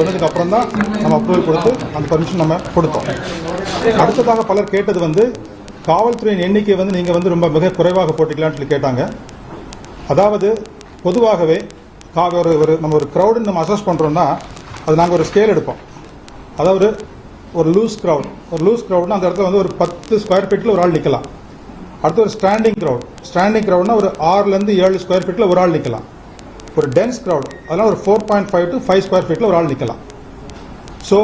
சொன்னதுக்கு அப்புறம் தான் நம்ம அப்ரூவல் கொடுத்து அந்த பர்மிஷன் நம்ம கொடுத்தோம். அடுத்ததாக பலர் கேட்டது வந்து காவல்துறையின் எண்ணிக்கை வந்து நீங்கள் வந்து ரொம்ப மிக குறைவாக போட்டிக்கலாம்னு சொல்லி கேட்டாங்க. அதாவது பொதுவாகவே கா ஒரு ஒரு நம்ம ஒரு க்ரௌடுன்னு நம்ம அசஸ் பண்ணுறோம்னா அது நாங்கள் ஒரு ஸ்கேல் எடுப்போம். அதாவது ஒரு லூஸ் க்ரௌட் ஒரு லூஸ் க்ரௌட்னா அந்த இடத்துல வந்து ஒரு பத்து ஸ்கொயர் ஃபீட்டில் ஒரு ஆள் நிற்கலாம் அடுத்து ஒரு ஸ்டாண்டிங் க்ரௌட் ஸ்டாண்டிங் க்ரௌட்னா ஒரு ஆறுலேருந்து ஏழு ஸ்கொயர் ஃபீட்டில் ஒரு ஆள் நிற்கலாம் ஒரு டென்ஸ் க்ரௌட் அதெல்லாம் ஒரு four point five to five square ஃபீட்டில் ஒரு ஆள் நிற்கலாம் ஸோ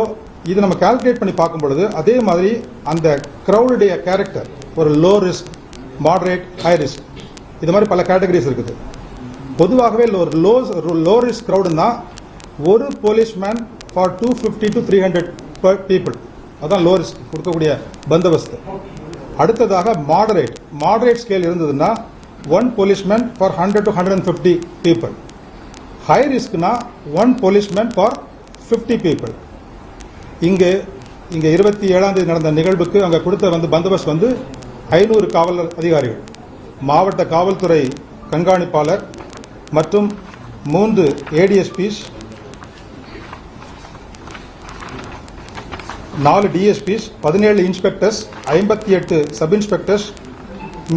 இது நம்ம கால்குலேட் பண்ணி பார்க்கும் பொழுது அதே மாதிரி அந்த க்ரௌடுடைய கேரக்டர் ஒரு low risk moderate high risk இது மாதிரி பல கேட்டகரிஸ் இருக்குது. பொதுவாகவே ஒரு லோ லோ ரிஸ்க் க்ரௌடுன்னா ஒரு policeman for two fifty to three hundred people அதான் லோ ரிஸ்க் கொடுக்கக்கூடிய பந்தோபஸ்து. அடுத்ததாக மாடரேட் மாடரேட் ஸ்கேல் இருந்ததுன்னா one policeman for hundred to hundred and fifty people high ரிஸ்க்னா one policeman for fifty people இங்கு இங்கே இருபத்தி ஏழாம் தேதி நடந்த நிகழ்வுக்கு அங்கே கொடுத்த வந்து பந்தோபஸ்த் வந்து ஐநூறு காவல் அதிகாரிகள். மாவட்ட காவல்துறை கண்காணிப்பாளர் மற்றும் மூன்று ஏடிஎஸ்பிஸ் நாலு டிஎஸ்பிஸ் பதினேழு இன்ஸ்பெக்டர்ஸ் ஐம்பத்தி எட்டு சப் இன்ஸ்பெக்டர்ஸ்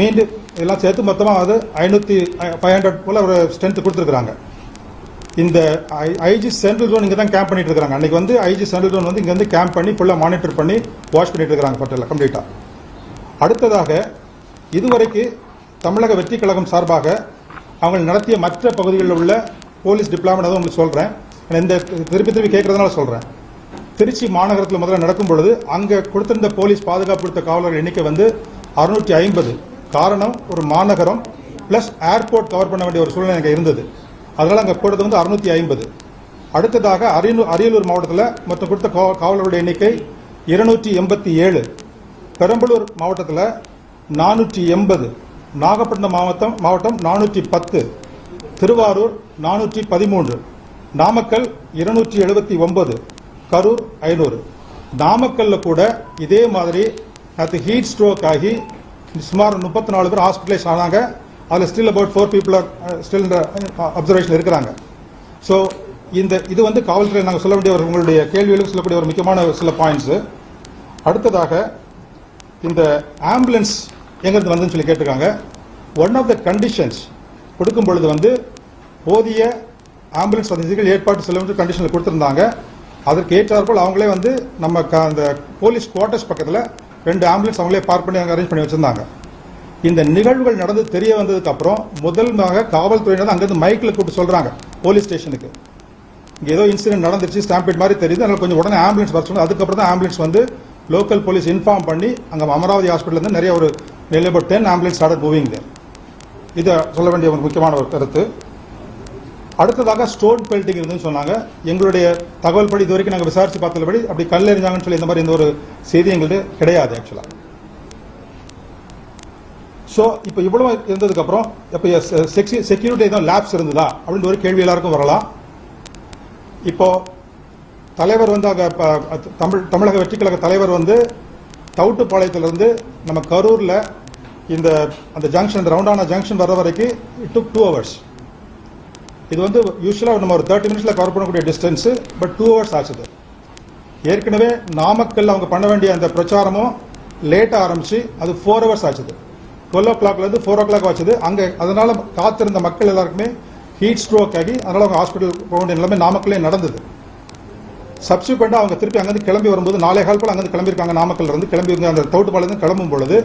மீண்டும் எல்லாம் சேர்த்து மொத்தமாக அது ஐநூற்றி ஃபைவ் ஹண்ட்ரட் போல் ஒரு ஸ்ட்ரென்த் கொடுத்துருக்குறாங்க. இந்த ஐஜி சென்ட்ரல் ஜோன் இங்கே தான் கேம்ப் பண்ணிட்டு இருக்காங்க அன்னைக்கு வந்து ஐஜி சென்ட்ரல் ஜோன் வந்து இங்கே வந்து கேம்ப் பண்ணி ஃபுல்லாக மானிட்டர் பண்ணி வாட்ச் பண்ணிட்டு இருக்காங்க பட்டியலில் கம்ப்ளீட்டாக அடுத்ததாக இதுவரைக்கு தமிழக வெற்றி கழகம் சார்பாக அவங்க நடத்திய மற்ற பகுதிகளில் உள்ள போலீஸ் டிப்ளாமெண்ட் உங்களுக்கு சொல்கிறேன் இந்த திருப்பி திருப்பி கேட்கறதுனால சொல்கிறேன் திருச்சி மாநகரத்தில் முதல்ல நடக்கும் பொழுது அங்கே கொடுத்திருந்த போலீஸ் பாதுகாப்பு கொடுத்த காவலர்கள் எண்ணிக்கை வந்து அறுநூற்றி ஐம்பது. காரணம் ஒரு மாநகரம் ப்ளஸ் ஏர்போர்ட் கவர் பண்ண வேண்டிய ஒரு சூழ்நிலை அங்கே இருந்தது. அதனால் அங்கே போடுறது வந்து அறுநூற்றி ஐம்பது. அடுத்ததாக அரியலூர் அரியலூர் மாவட்டத்தில் மொத்தம் கொடுத்த கா- காவலர்களுடைய எண்ணிக்கை இருநூற்றி எண்பத்தி ஏழு. பெரம்பலூர் மாவட்டத்தில் நானூற்றி எண்பது. நாகப்பட்டினம் மாவட்டம் மாவட்டம் நானூற்றி பத்து. திருவாரூர் நானூற்றி பதிமூன்று. நாமக்கல் இருநூற்றி எழுபத்தி ஒன்பது. கரூர் ஐநூறு. நாமக்கல்ல கூட இதே மாதிரி நேற்று ஹீட் ஸ்ட்ரோக் ஆகி சுமார் முப்பத்தி நாலு பேர் ஹாஸ்பிட்டலைஸ் ஆனாங்க. அதில் still about four people are still observation இருக்கிறாங்க. ஸோ இந்த இது வந்து காவல்துறை நாங்கள் சொல்ல வேண்டிய ஒரு உங்களுடைய கேள்வியிலும் சொல்லக்கூடிய ஒரு முக்கியமான சில பாயிண்ட்ஸு அடுத்ததாக இந்த ஆம்புலன்ஸ் எங்கிருந்து வந்துன்னு சொல்லி கேட்டிருக்காங்க. ஒன் ஆஃப் த கண்டிஷன்ஸ் கொடுக்கும் பொழுது வந்து போதிய ஆம்புலன்ஸ் வசதிகள் ஏற்பாடு செல்லும் கண்டிஷனில் கொடுத்துருந்தாங்க. அதற்கு ஏற்றாற்போல் அவங்களே வந்து நம்ம க- அந்த போலீஸ் குவார்ட்டர்ஸ் பக்கத்தில் ரெண்டு ஆம்புலன்ஸ் அவங்களே பார்க் பண்ணி அங்கே அரேஞ்ச் பண்ணி வச்சிருந்தாங்க. இந்த நிகழ்வுகள் நடந்து தெரிய வந்ததுக்கு அப்புறம் முதல்மாக காவல்துறையினர் அங்கேருந்து மைக்கில் கூப்பிட்டு சொல்றாங்க போலீஸ் ஸ்டேஷனுக்கு. இங்கே ஏதோ இன்சிடென்ட் நடந்துருச்சு ஸ்டாம்பேட் மாதிரி தெரியுது. அதனால கொஞ்சம் உடனே ஆம்புலன்ஸ் வர சொன்னது அதுக்கப்புறம் தான் ஆம்புலன்ஸ் வந்து லோக்கல் போலீஸ் இன்ஃபார்ம் பண்ணி அங்கே அமராவதி ஹாஸ்பிட்டல் இருந்து நிறைய ஒரு நிலை ten ambulance start moving there இதை சொல்ல வேண்டிய ஒரு முக்கியமான ஒரு கருத்து. அடுத்ததாக ஸ்டோன் பெல்ட்டிங் இருந்துன்னு சொன்னாங்க. எங்களுடைய தகவல் படி இது வரைக்கும் நாங்கள் விசாரிச்சு பார்த்தபடி அப்படி கல் எறிஞ்சாங்கன்னு சொல்லி இந்த மாதிரி எந்த ஒரு செய்தி எங்களுக்கு கிடையாது ஆக்சுவலாக ஸோ இப்போ இவ்வளவு இருந்ததுக்கு அப்புறம் இப்போ செக்யூரிட்டி எதுவும் uh, லேப்ஸ் இருந்ததா? அப்படின்னு ஒரு கேள்வி எல்லாருக்கும் வரலாம். இப்போ தலைவர் வந்து அங்கே தமிழ் தமிழக வெற்றிக்கழக தலைவர் வந்து தவுட்டுப்பாளையத்திலிருந்து நம்ம கரூரில் இந்த அந்த ஜங்ஷன் இந்த ரவுண்டான ஜங்ஷன் வர வரைக்கும் இட் டுக் டூ ஹவர்ஸ் இது வந்து யூஸ்வலாக நம்ம ஒரு தேர்ட்டி மினிட்ஸில் கவர் பண்ணக்கூடிய டிஸ்டன்ஸு பட் டூ ஹவர்ஸ் ஆச்சுது ஏற்கனவே நாமக்கல் அவங்க பண்ண வேண்டிய அந்த பிரச்சாரமும் லேட்டாக ஆரம்பிச்சு அது ஃபோர் ஹவர்ஸ் ஆச்சுது டுவெல் ஓ கிளாக்லேருந்து ஃபோர் ஓ கிளாக் வச்சது அங்கே அதனால் காத்திருந்த மக்கள் எல்லாருக்குமே ஹீட் ஸ்ட்ரோக் ஆகி அதனால் அவங்க ஹாஸ்பிட்டல் போக வேண்டிய நிலைமை நாமக்கல்லே நடந்தது. சப்சிக்வெண்ட்டாக அவங்க திருப்பி அங்கேருந்து கிளம்பி வரும்போது நாளை கால் போல் அங்கேருந்து கிளம்பியிருக்காங்க நாமக்கல்ல இருந்து. கிளம்பி அந்த தோட்டுப்பாலேருந்து கிளம்பும் பொழுது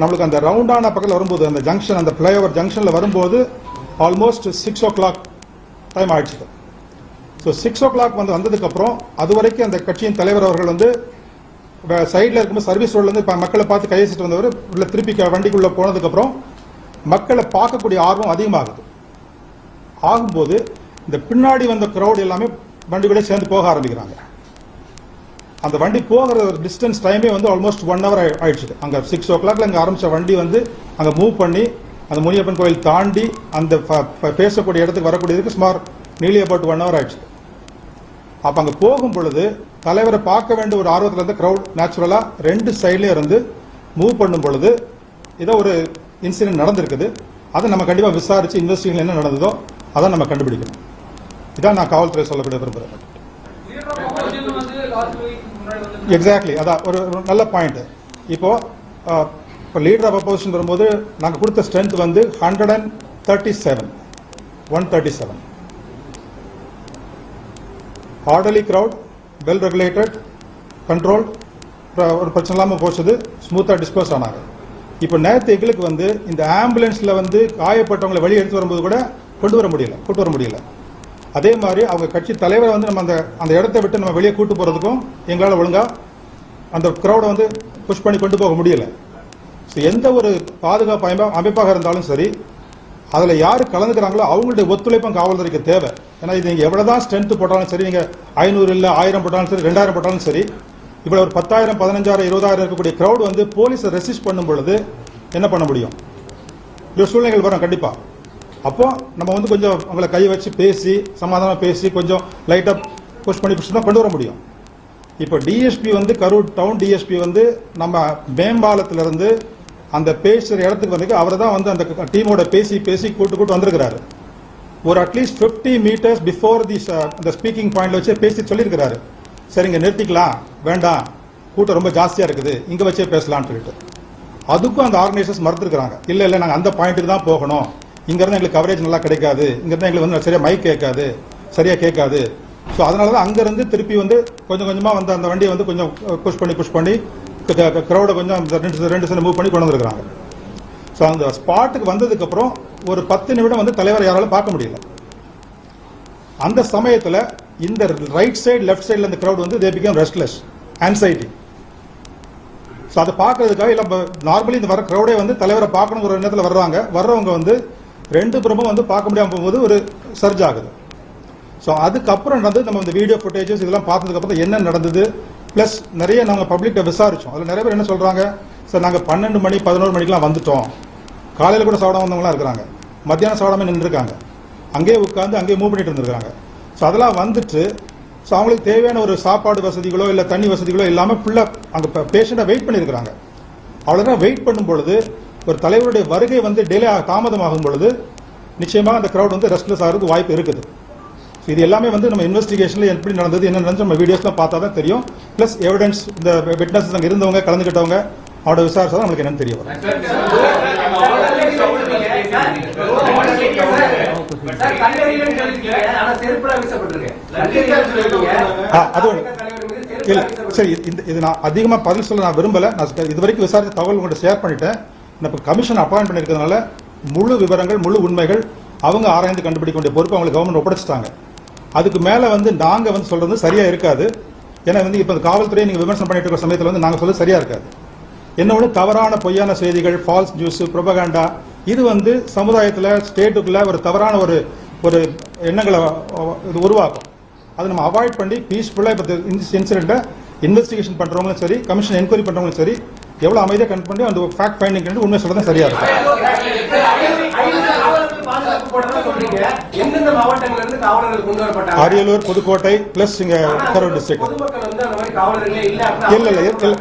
நம்மளுக்கு அந்த ரவுண்டான பக்கத்தில் வரும்போது அந்த ஜங்ஷன் அந்த ஃப்ளைஓவர் ஜங்ஷனில் வரும்போது almost six o'clock time ஆயிடுச்சு. ஸோ சிக்ஸ் ஓ கிளாக் வந்து வந்ததுக்கப்புறம் அது வரைக்கும் அந்த கட்சியின் தலைவர் அவர்கள் வந்து சைடில் இருக்கும்போது சர்வீஸ் ரோட்லேருந்து இப்போ மக்களை பார்த்து கையசிட்டு வந்தவர் உள்ள திருப்பி வண்டிக்குள்ளே போனதுக்கப்புறம் மக்களை பார்க்கக்கூடிய ஆர்வம் அதிகமாகுது. ஆகும்போது இந்த பின்னாடி வந்த க்ரௌட் எல்லாமே வண்டிக்குள்ளே சேர்ந்து போக ஆரம்பிக்கிறாங்க. அந்த வண்டி போகிற டிஸ்டன்ஸ் டைமே வந்து ஆல்மோஸ்ட் ஒன் ஹவர் ஆயிடுச்சு அங்கே சிக்ஸ் ஓ கிளாக்ல அங்கே ஆரம்பித்த வண்டி வந்து அங்கே மூவ் பண்ணி அந்த முனியப்பன் கோயில் தாண்டி அந்த ப- ப- பேசக்கூடிய இடத்துக்கு வரக்கூடியதுக்கு சுமார் நீலி அபவுட் ஒன் ஹவர் ஆயிடுச்சு அப்போ அங்கே போகும் பொழுது தலைவரை பார்க்க வேண்டிய ஒரு ஆர்வத்தில் இருந்து க்ரௌட் நேச்சுரலாக ரெண்டு சைட்லேயும் இருந்து மூவ் பண்ணும் பொழுது ஏதோ ஒரு இன்சிடென்ட் நடந்திருக்குது. அதை நம்ம கண்டிப்பாக விசாரித்து இன்வெஸ்டிகேஷன் என்ன நடந்ததோ அதை நம்ம கண்டுபிடிக்கணும். இதான் நான் காவல்துறை சொல்லக்கூடிய விரும்புகிறேன் எக்ஸாக்ட்லி அதான் ஒரு ஒரு நல்ல பாயிண்ட் இப்போ இப்போ லீடர் ஆஃப் அப்போசிஷன் வரும்போது நாங்கள் கொடுத்த ஸ்ட்ரென்த் வந்து hundred and thirty seven one thirty seven orderly crowd well regulated control ஒரு பிரச்சனை இல்லாமல் போச்சது ஸ்மூத்தாக டிஸ்போஸ் ஆனாங்க. இப்போ நேற்று எங்களுக்கு வந்து இந்த ஆம்புலன்ஸில் வந்து காயப்பட்டவங்களை வெளியே எடுத்து வரும்போது கூட கொண்டு வர முடியல கூட்டு வர முடியல. அதே மாதிரி அவங்க கட்சி தலைவரை வந்து நம்ம அந்த அந்த இடத்த விட்டு நம்ம வெளியே கூட்டு போகிறதுக்கும் எங்களால் ஒழுங்காக அந்த க்ரௌடை வந்து புஷ் பண்ணி கொண்டு போக முடியல. ஸோ எந்த ஒரு பாதுகாப்பு அமைப்பாக இருந்தாலும் சரி அதில் யார் கலந்துக்கிறாங்களோ அவங்களுடைய ஒத்துழைப்பும் காவல்துறைக்கு தேவை. ஏன்னா இது நீங்கள் எவ்வளோதான் ஸ்ட்ரென்த் போட்டாலும் சரி நீங்கள் ஐநூறு இல்லை ஆயிரம் போட்டாலும் சரி ரெண்டாயிரம் போட்டாலும் சரி இவ்வளோ ஒரு பத்தாயிரம் பதினஞ்சாயிரம் இருபதாயிரம் இருக்கக்கூடிய க்ரௌட் வந்து போலீஸை ரெசிஸ்ட் பண்ணும் பொழுது என்ன பண்ண முடியும்? இந்த சூழ்நிலைகள் வரும் கண்டிப்பா. அப்போ நம்ம வந்து கொஞ்சம் அவங்கள கை வச்சு பேசி சமாதானம் பேசி கொஞ்சம் லைட்டா புஷ் பண்ணி புஷ் தான் கொண்டு வர முடியும். இப்போ டிஎஸ்பி வந்து கரூர் டவுன் டிஎஸ்பி வந்து நம்ம மேம்பாலத்திலிருந்து அந்த பேசுற இடத்துக்கு வந்து அவர் தான் வந்து அந்த டீமோட பேசி பேசி கூட்டு கூட்டு வந்திருக்கிறாரு. ஒரு அட்லீஸ்ட் 50 மீட்டர்ஸ் பிஃபோர் தி அந்த ஸ்பீக்கிங் பாயிண்ட்ல வச்சு பேசி சொல்லியிருக்கிறாரு. சரிங்க நிறுத்திக்கலாம். வேண்டாம். கூட்டம் ரொம்ப ஜாஸ்தியா இருக்குது. இங்க வச்சே பேசலாம்னு சொல்லிட்டு. அதுக்கும் அந்த ஆர்கனைசர்ஸ் மறுத்துருக்காங்க இல்ல இல்ல நாங்க அந்த பாயிண்ட்டுக்கு தான் போகணும். இங்க இருந்து எங்களுக்கு கவரேஜ் நல்லா கிடைக்காது. இங்க இருந்து எங்களுக்கு வந்து சரியா மைக் கேட்காது. சரியா கேட்காது. ஸோ அதனால தான் அங்க இருந்து திருப்பி வந்து கொஞ்சம் கொஞ்சமா வந்து அந்த வண்டியை வந்து கொஞ்சம் uh, புஷ் பண்ணி புஷ் பண்ணி க்ரௌடை கொஞ்சம் ரெண்டு ரெண்டு சைடு மூவ் பண்ணி கொண்டு வந்துருக்காங்க ஸோ அந்த ஸ்பாட்டுக்கு வந்ததுக்கப்புறம் ஒரு பத்து நிமிடம் வந்து தலைவரை யாராலும் பார்க்க முடியல. அந்த சமயத்தில் இந்த ரைட் சைடு லெஃப்ட் சைடில் இந்த க்ரௌட் வந்து they become restless anxiety so அதை பார்க்கறதுக்காக இல்லை நார்மலி இந்த வர க்ரௌடே வந்து தலைவரை பார்க்கணுங்கிற எண்ணத்தில் வர்றாங்க. வர்றவங்க வந்து ரெண்டு புறமும் வந்து பார்க்க முடியாமல் போகும்போது ஒரு சர்ஜ் ஆகுது. ஸோ அதுக்கப்புறம் நடந்து நம்ம இந்த வீடியோ ஃபுட்டேஜஸ் இதெல்லாம் பார்த்ததுக்கப்புறம் என்ன நடந்தது? ப்ளஸ் நிறைய நாங்கள் பப்ளிக்கிட்ட விசாரிச்சோம். அதில் நிறைய பேர் என்ன சொல்கிறாங்க சார் நாங்கள் பன்னெண்டு மணி பதினோரு மணிக்கெலாம் வந்துட்டோம். காலையில் கூட சாப்பிடாம வந்தவங்களாம் இருக்கிறாங்க. மத்தியானம் சாப்பிடாம நின்றுருக்காங்க. அங்கேயே உட்காந்து அங்கேயே மூவ் பண்ணிட்டு இருந்திருக்காங்க. ஸோ அதெல்லாம் வந்துட்டு ஸோ அவங்களுக்கு தேவையான ஒரு சாப்பாடு வசதிகளோ இல்லை தண்ணி வசதிகளோ இல்லாமல் ஃபுல்லாக அங்கே பேஷண்ட்டை வெயிட் பண்ணியிருக்கிறாங்க. அவ்வளோதான் வெயிட் பண்ணும் பொழுது ஒரு தலைவருடைய வருகை வந்து டிலே தாமதமாகும் பொழுது நிச்சயமாக அந்த க்ரௌட் வந்து ரெஸ்ட்லெஸ் ஆகிறதுக்கு வாய்ப்பு இருக்குது. ஸோ இது எல்லாமே வந்து நம்ம இன்வெஸ்டிகேஷனில் எப்படி நடந்தது என்ன நடந்துச்சு நம்ம வீடியோஸ்லாம் பார்த்தா தான் தெரியும். ப்ளஸ் எவிடன்ஸ் இந்த விட்னஸ் அங்கே இருந்தவங்க கலந்துக்கிட்டவங்க அவரோட விசாரிச்சா தான் நம்மளுக்கு என்னன்னு தெரிய வரும். ஆ, அது. இல்ல சரி இது- இந்த இது நான் அதிகமா பதில் சொல்ல நான் விரும்பல. நான் இது வரைக்கும் விசாரிச்ச தகவல் உங்கள்கிட்ட ஷேர் பண்ணிட்டேன். நான் இப்போ கமிஷன் அப்பாயிண்ட் பண்ணிருக்கிறதுனால முழு விவரங்கள் முழு உண்மைகள் அவங்க ஆராய்ந்து கண்டுபிடிக்க வேண்டிய பொறுப்பு அவங்களுக்கு கவர்மெண்ட் ஒப்படைச்சிட்டாங்க. அதுக்கு மேலே வந்து நாங்கள் வந்து சொல்றது சரியா இருக்காது. ஏன்னா வந்து இப்போ காவல்துறையை நீங்கள் விமர்சனம் பண்ணிட்டு இருக்கிற சமயத்தில் வந்து நாங்கள் சொல்றது சரியா இருக்காது. என்ன ஒன்று தவறான பொய்யான செய்திகள் ஃபால்ஸ் நியூஸ் ப்ரொபகாண்டா இது வந்து சமுதாயத்தில் ஸ்டேட்டுக்குள்ள ஒரு தவறான ஒரு ஒரு எண்ணங்களை இது உருவாக்கும். அதை நம்ம அவாய்ட் பண்ணி பீஸ்ஃபுல்லாக இப்போ இந்த இன்சிடென்ட்டை இன்வெஸ்டிகேஷன் பண்ணுறவங்களும் சரி கமிஷன் என்கொயரி பண்ணுறவங்களும் சரி எவ்வளோ அமைதியாக கன் பண்ணி அந்த ஃபேக்ட் ஃபைண்டிங் உண்மை சொல்றது சரியா இருக்கும் எந்தெந்த மாவட்டங்கள்ல இருந்து காவலர்கள் கொண்டு வரப்பட்டாங்க அரியலூர் புதுக்கோட்டை ப்ளஸ் இங்கே கரூர் டிஸ்ட்ரிக்ட் இல்ல இல்ல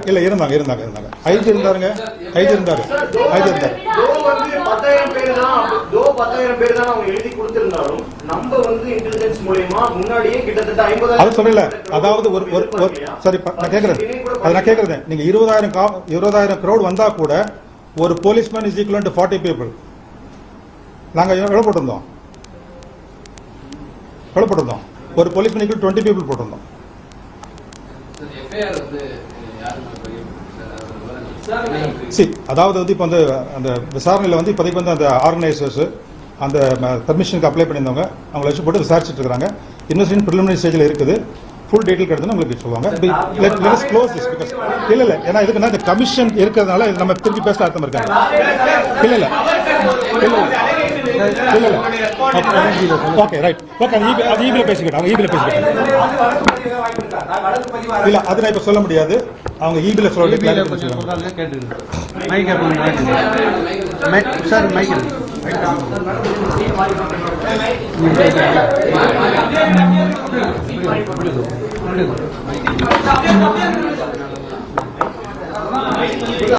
இல்ல இருந்தாங்க இருந்தாங்க இருந்தாங்க. ஐஜி இருந்தாருங்க ஐஜி இருந்தாரு. ஐஜி இருந்தாரு. பத்தாயிரம் பேர் தான் தோ பத்தாயிரம் பேர் தான் அவங்க எழுதி கொடுத்திருந்தாலும் நம்ம வந்து இன்டெலிஜென்ஸ் மூலியமா முன்னாடியே கிட்டத்தட்ட ஐம்பதாயிரம் அது சொல்லல. அதாவது ஒரு ஒரு சரி நான் கேக்குறேன் அது நான் கேக்குறேன். நீங்க இருபதாயிரம் இருபதாயிரம் crowd வந்தா கூட ஒரு policeman is equal to forty people நாங்கள் எவ்வளோ போட்டிருந்தோம் எவ்வளோ போட்டிருந்தோம் ஒரு போலீஸ்மேன் டுவெண்ட்டி பீப்புள் போட்டிருந்தோம். சி அதாவது வந்து இப்போ வந்து அந்த விசாரணையில் வந்து இப்போதைக்கு வந்து அந்த ஆர்கனைசர்ஸ் அந்த பர்மிஷனுக்கு அப்ளை பண்ணியிருந்தவங்க அவங்கள வச்சு போட்டு விசாரிச்சுட்டு இருக்காங்க இன்வெஸ்டிங் ப்ரிலிமினரி ஸ்டேஜில் இருக்குது. ஃபுல் டீட்டெயில் கிடையாது உங்களுக்கு சொல்லுவாங்க. லெட்ஸ் க்ளோஸ் திஸ் பிகாஸ் இல்லை இல்லை. ஏன்னா இதுக்குன்னா இந்த கமிஷன் இருக்கிறதுனால இது நம்ம திருப்பி பேச அர்த்தம் இருக்காங்க இல்லை. இல்லை இல்லை. ஓகே ரைட் ஓகே அது ஈபி அது ஈபியில் பேசிக்கிட்டோம் அவங்க ஈபியில் பேசிக்கிட்டோம் இல்லை அது நான் இப்போ சொல்ல முடியாது அவங்க ஈபியில் சொல்ல டிவியில் கொஞ்சம் மைக் அப்போ